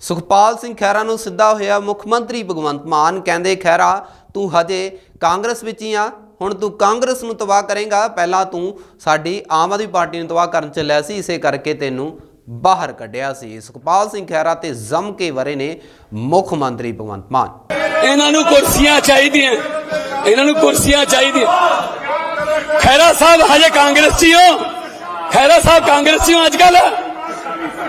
ਸੁਖਪਾਲ ਸਿੰਘ ਖਹਿਰਾ ਨੂੰ ਸਿੱਧਾ ਹੋਇਆ ਮੁੱਖ ਮੰਤਰੀ ਭਗਵੰਤ ਮਾਨ। ਕਹਿੰਦੇ, ਖਹਿਰਾ, ਤੂੰ ਹਜੇ ਕਾਂਗਰਸ ਵਿੱਚ ਹੀ ਆ। ਹੁਣ ਤੂੰ ਕਾਂਗਰਸ ਨੂੰ ਤਬਾਹ ਕਰੇਗਾ। ਪਹਿਲਾਂ ਤੂੰ ਸਾਡੀ ਆਮ ਆਦਮੀ ਪਾਰਟੀ ਨੂੰ ਤਬਾਹ ਕਰਨ 'ਚ ਚੱਲਿਆ ਸੀ। ਇਸੇ ਕਰਕੇ ਤੈਨੂੰ ਬਾਹਰ ਕੱਢਿਆ ਸੀ। ਸੁਖਪਾਲ ਸਿੰਘ ਖਹਿਰਾ ਤੇ ਜ਼ਮ ਕੇ ਵਰੇ ਨੇ ਮੁੱਖ ਮੰਤਰੀ ਭਗਵੰਤ ਮਾਨ। ਇਹਨਾਂ ਨੂੰ ਕੁਰਸੀਆਂ ਚਾਹੀਦੀਆਂ। ਇਹਨਾਂ ਨੂੰ ਕੁਰਸੀਆਂ ਚਾਹੀਦੀਆਂ। ਖੈਰਾ ਸਾਹਿਬ ਹਜੇ ਕਾਂਗਰਸ 'ਚ ਹੋ ਖੈਰਾ ਸਾਹਿਬ ਕਾਂਗਰਸ 'ਚ ਹੀ ਹੋ ਅੱਜ ਕੱਲ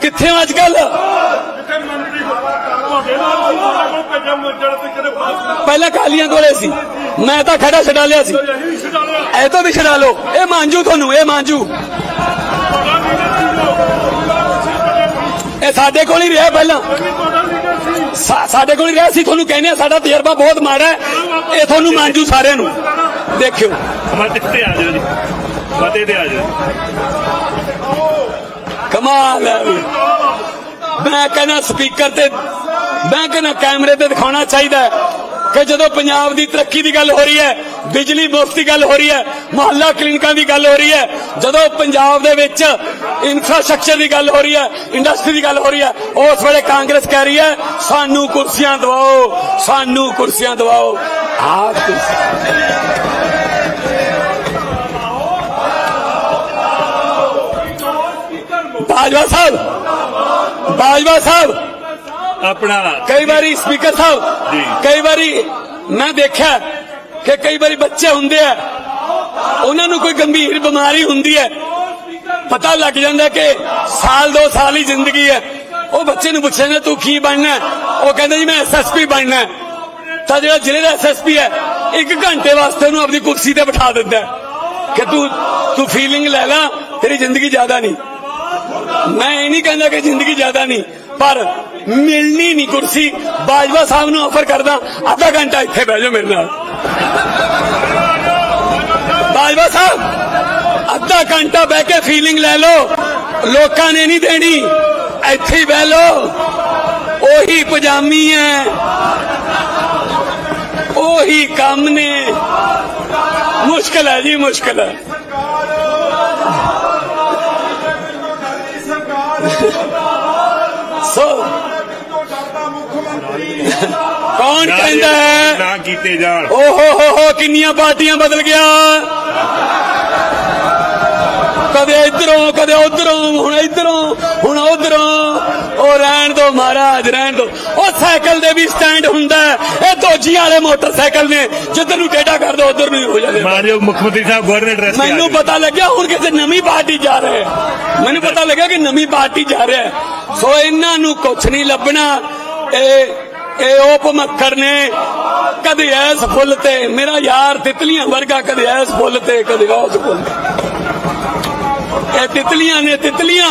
ਕਿੱਥੇ ਹੋ ਅੱਜ ਕੱਲ ਪਹਿਲਾਂ ਕਾਲੀਆਂ ਕੋਲੇ ਸੀ। ਮੈਂ ਤਾਂ ਖੜਾ ਛਡਾ ਲਿਆ ਸੀ। ਇਹ ਤੋਂ ਵੀ ਛਡਾ ਲਓ। ਇਹ ਮਾਂਜੂ ਤੁਹਾਨੂੰ ਇਹ ਮਾਂਜੂ। ਇਹ ਸਾਡੇ ਕੋਲ ਹੀ ਰਿਹਾ ਪਹਿਲਾਂ। ਸਾਡੇ ਕੋਲ ਹੀ ਰਿਹਾ ਸੀ। ਤੁਹਾਨੂੰ ਕਹਿੰਦੇ ਆ ਸਾਡਾ ਤਜਰਬਾ ਬਹੁਤ ਮਾੜਾ ਹੈ। ਇਹ ਤੁਹਾਨੂੰ ਮੰਨਜੂ ਸਾਰਿਆਂ ਨੂੰ। ਦੇਖਿਓ। ਮਤੇ ਤੇ ਆ ਜਾਓ ਜੀ। ਮਤੇ ਤੇ ਆ ਜਾਓ ਕਮਾਲ ਹੈ। ਵੀ ਮੈਂ ਕਹਿੰਦਾ ਸਪੀਕਰ ਤੇ, ਮੈਂ ਕਹਿੰਦਾ ਕੈਮਰੇ ਤੇ ਦਿਖਾਉਣਾ ਚਾਹੀਦਾ ਕਿ ਜਦੋਂ ਪੰਜਾਬ ਦੀ ਤਰੱਕੀ ਦੀ ਗੱਲ ਹੋ ਰਹੀ ਹੈ, ਬਿਜਲੀ ਮੁਫਤ ਦੀ ਗੱਲ ਹੋ ਰਹੀ ਹੈ, ਮੁਹੱਲਾ ਕਲੀਨਿਕਾਂ ਦੀ ਗੱਲ ਹੋ ਰਹੀ ਹੈ, ਜਦੋਂ ਪੰਜਾਬ ਦੇ ਵਿੱਚ ਇਨਫਰਾਸਟ੍ਰਕਚਰ ਦੀ ਗੱਲ ਹੋ ਰਹੀ ਹੈ ਇੰਡਸਟਰੀ ਦੀ ਗੱਲ ਹੋ ਰਹੀ ਹੈ, ਉਸ ਵੇਲੇ ਕਾਂਗਰਸ ਕਹਿ ਰਹੀ ਹੈ, ਸਾਨੂੰ ਕੁਰਸੀਆਂ ਦਿਵਾਓ, ਸਾਨੂੰ ਕੁਰਸੀਆਂ ਦਿਵਾਓ। ਆਹ ਕੁਰਸੀ। ਬਾਜਵਾ ਸਾਹਿਬ ਬਾਜਵਾ ਸਾਹਿਬ ਆਪਣਾ ਕਈ ਵਾਰੀ ਸਪੀਕਰ ਸਾਹਿਬ। ਕਈ ਵਾਰੀ ਮੈਂ ਦੇਖਿਆ ਕਿ ਕਈ ਵਾਰੀ ਬੱਚੇ ਹੁੰਦੇ ਆ ਉਹਨਾਂ ਨੂੰ ਕੋਈ ਗੰਭੀਰ ਬਿਮਾਰੀ ਹੁੰਦੀ ਹੈ ਪਤਾ ਲੱਗ ਜਾਂਦਾ ਕਿ ਸਾਲ ਦੋ ਸਾਲ ਹੀ ਜ਼ਿੰਦਗੀ ਹੈ ਉਹ ਬੱਚੇ ਨੂੰ ਪੁੱਛਿਆ ਤੂੰ ਕੀ ਬਣਨਾ? ਉਹ ਕਹਿੰਦਾ ਜੀ ਮੈਂ ਐਸਐਸਪੀ ਬਣਨਾ। ਤਾਂ ਜਿਹੜਾ ਜ਼ਿਲ੍ਹੇ ਦਾ ਐਸਐਸਪੀ ਹੈ ਇੱਕ ਘੰਟੇ ਵਾਸਤੇ ਉਹਨੂੰ ਆਪਣੀ ਕੁਰਸੀ ਤੇ ਬਿਠਾ ਦਿੰਦਾ ਕਿ ਤੂੰ ਤੂੰ ਫੀਲਿੰਗ ਲੈ ਲੈ ਤੇਰੀ ਜ਼ਿੰਦਗੀ ਜ਼ਿਆਦਾ ਨਹੀਂ ਮੈਂ ਇਹ ਨਹੀਂ ਕਹਿੰਦਾ ਕਿ ਜ਼ਿੰਦਗੀ ਜ਼ਿਆਦਾ ਨਹੀਂ, ਪਰ ਮਿਲਣੀ ਨਹੀਂ ਕੁਰਸੀ। ਬਾਜਵਾ ਸਾਹਿਬ ਨੂੰ ਆਫਰ ਕਰਦਾ, ਅੱਧਾ ਘੰਟਾ ਇੱਥੇ ਬਹਿ ਜਾਓ ਮੇਰੇ ਨਾਲ। ਬਾਜਵਾ ਸਾਹਿਬ, ਅੱਧਾ ਘੰਟਾ ਬਹਿ ਕੇ ਫੀਲਿੰਗ ਲੈ ਲਓ। ਲੋਕਾਂ ਨੇ ਨਹੀਂ ਦੇਣੀ, ਇੱਥੇ ਹੀ ਬਹਿ ਲਓ। ਉਹੀ ਪਜਾਮੀ ਹੈ, ਉਹੀ ਕੰਮ ਨੇ। ਮੁਸ਼ਕਲ ਹੈ ਜੀ, ਮੁਸ਼ਕਲ ਹੈ। ਸੋ ਕੌਣ ਕਹਿੰਦਾ ਹੈ? ਨਾ ਕੀਤੇ ਜਾਣ। ਓ ਹੋ ਹੋ ਹੋ ਕਿੰਨੀਆਂ ਪਾਰਟੀਆਂ ਬਦਲ ਗਿਆ? ਕਦੇ ਇਧਰੋਂ ਕਦੇ ਉਧਰੋਂ ਹੁਣ ਇਧਰੋਂ ਹੁਣ ਉਧਰੋਂ। ਰਹਿਣ ਦੋ ਮਹਾਰਾਜ ਰਹਿਣ ਦੋ। ਉਹ ਸਾਈਕਲ ਦੇ ਵੀ ਸਟੈਂਡ ਹੁੰਦਾ। ਇਹ ਦੋਜੀਆਂ ਵਾਲੇ ਮੋਟਰਸਾਈਕਲ ਨੇ। ਜਿੱਧਰ ਨੂੰ ਟੇਢਾ ਕਰ ਦੋ ਉਧਰ ਨੂੰ ਹੀ ਜਾਂਦੇ। ਮਾਨਯੋਗ ਮੁੱਖ ਮੰਤਰੀ ਸਾਹਿਬ ਗਵਰਨਰ ਐਡਰੈਸ ਮੈਨੂੰ। ਪਤਾ ਲੱਗਿਆ ਹੁਣ ਕਿਸੇ ਨਵੀਂ ਪਾਰਟੀ ਜਾ ਰਹੇ ਮੈਨੂੰ ਪਤਾ ਲੱਗਿਆ ਕਿ ਨਵੀਂ ਪਾਰਟੀ ਜਾ ਰਿਹਾ ਸੋ ਇਹਨਾਂ ਨੂੰ ਕੁਛ ਨਹੀਂ ਲੱਭਣਾ। ਇਹ ਇਹ ਉਹ ਭਮੱਕਰ ਨੇ। ਕਦੇ ਐਸ ਫੁੱਲ ਤੇ ਮੇਰਾ ਯਾਰ ਤਿਤਲੀਆਂ ਵਰਗਾ ਕਦੇ ਐਸ ਫੁੱਲ ਤੇ ਕਦੇ ਉਸ ਫੁੱਲ ਤੇ। ਇਹ ਤਿਤਲੀਆਂ ਨੇ ਤਿਤਲੀਆਂ।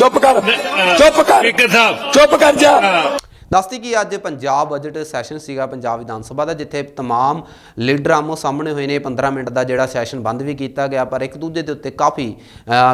ਚੁੱਪ ਕਰ ਚੁੱਪ ਕਰ ਚੁੱਪ ਕਰ ਜਾ। ਦੱਸਦੀ ਕਿ ਅੱਜ ਪੰਜਾਬ ਬਜਟ ਸੈਸ਼ਨ ਸੀਗਾ ਪੰਜਾਬ ਵਿਧਾਨ ਸਭਾ ਦਾ ਜਿੱਥੇ ਤਮਾਮ ਲੀਡਰ ਆਮੋ ਸਾਹਮਣੇ ਹੋਏ ਨੇ। 15 ਮਿੰਟ ਦਾ ਜਿਹੜਾ ਸੈਸ਼ਨ ਬੰਦ ਵੀ ਕੀਤਾ ਗਿਆ ਪਰ ਇੱਕ ਦੂਜੇ ਦੇ ਉੱਤੇ ਕਾਫੀ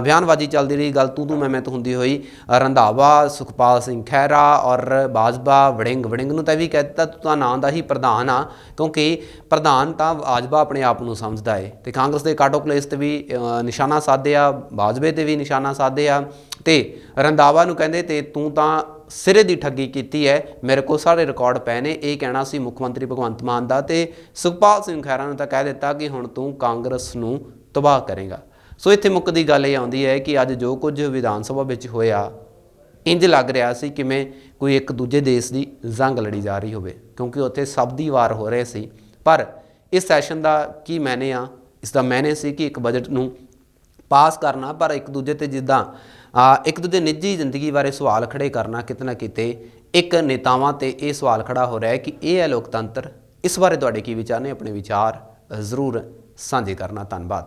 ਬਿਆਨਬਾਜ਼ੀ ਚੱਲਦੀ ਰਹੀ। ਗੱਲ ਤੂੰ ਤੂੰ ਮੈਂ ਮੈਂ ਤੋਂ ਹੁੰਦੀ ਹੋਈ। ਰੰਧਾਵਾ ਸੁਖਪਾਲ ਸਿੰਘ ਖਹਿਰਾ ਔਰ ਬਾਜਵਾ ਵੜਿੰਗ ਵੜਿੰਗ ਨੂੰ ਤਾਂ ਇਹ ਵੀ ਕਹਿ ਦਿੱਤਾ ਤੂੰ ਤਾਂ ਨਾਂ ਦਾ ਹੀ ਪ੍ਰਧਾਨ ਆ ਕਿਉਂਕਿ ਪ੍ਰਧਾਨ ਤਾਂ ਬਾਜਵਾ ਆਪਣੇ ਆਪ ਨੂੰ ਸਮਝਦਾ ਹੈ ਤੇ ਕਾਂਗਰਸ ਦੇ ਕਾਟੋ ਪਲੇਸ ਤੇ ਵੀ ਨਿਸ਼ਾਨਾ ਸਾਧਿਆ ਬਾਜਵੇ ਤੇ ਵੀ ਨਿਸ਼ਾਨਾ ਸਾਧਿਆ। ਤੇ ਰੰਧਾਵਾ ਨੂੰ ਕਹਿੰਦੇ ਤੇ ਤੂੰ ਤਾਂ ਸਿਰੇ ਦੀ ਠੱਗੀ ਕੀਤੀ ਹੈ ਮੇਰੇ ਕੋਲ ਸਾਰੇ ਰਿਕਾਰਡ ਪਏ ਨੇ, ਇਹ ਕਹਿਣਾ ਸੀ ਮੁੱਖ ਮੰਤਰੀ ਭਗਵੰਤ ਮਾਨ ਦਾ ਤੇ ਸੁਖਪਾਲ ਸਿੰਘ ਖਹਿਰਾ ਨੂੰ ਤਾਂ ਕਹਿ ਦਿੱਤਾ ਕਿ ਹੁਣ ਤੂੰ ਕਾਂਗਰਸ ਨੂੰ ਤਬਾਹ ਕਰੇਗਾ। ਸੋ ਇੱਥੇ ਮੁੱਕਦੀ ਗੱਲ ਇਹ ਆਉਂਦੀ ਹੈ ਕਿ ਅੱਜ ਜੋ ਕੁਝ ਵਿਧਾਨ ਸਭਾ ਵਿੱਚ ਹੋਇਆ ਇੰਜ ਲੱਗ ਰਿਹਾ ਸੀ ਕਿਵੇਂ ਕੋਈ ਇੱਕ ਦੂਜੇ ਦੇਸ਼ ਦੀ ਜੰਗ ਲੜੀ ਜਾ ਰਹੀ ਹੋਵੇ, ਕਿਉਂਕਿ ਉੱਥੇ ਸਭ ਦੀ ਵਾਰ ਹੋ ਰਹੇ ਸੀ। ਪਰ ਇਸ ਸੈਸ਼ਨ ਦਾ ਕੀ ਮੈਨੇ ਆ? ਇਸ ਦਾ ਮੈਨੇ ਸੀ ਕਿ ਇੱਕ ਬਜਟ ਨੂੰ ਪਾਸ ਕਰਨਾ, ਪਰ ਇੱਕ ਦੂਜੇ ਤੇ ਜਿੱਦਾਂ ਇੱਕ ਦੂਜੇ ਨਿੱਜੀ ਜ਼ਿੰਦਗੀ ਬਾਰੇ ਸਵਾਲ ਖੜੇ ਕਰਨਾ ਕਿਤੇ ਨਾ ਕਿਤੇ ਇੱਕ ਨੇਤਾਵਾਂ ਤੇ ਇਹ ਸਵਾਲ ਖੜਾ ਹੋ ਰਿਹਾ ਹੈ ਕਿ ਇਹ ਹੈ ਲੋਕਤੰਤਰ। ਇਸ ਬਾਰੇ ਤੁਹਾਡੇ ਕੀ ਵਿਚਾਰ ਨੇ? ਆਪਣੇ ਵਿਚਾਰ ਜ਼ਰੂਰ ਸਾਂਝੇ ਕਰਨਾ। ਧੰਨਵਾਦ।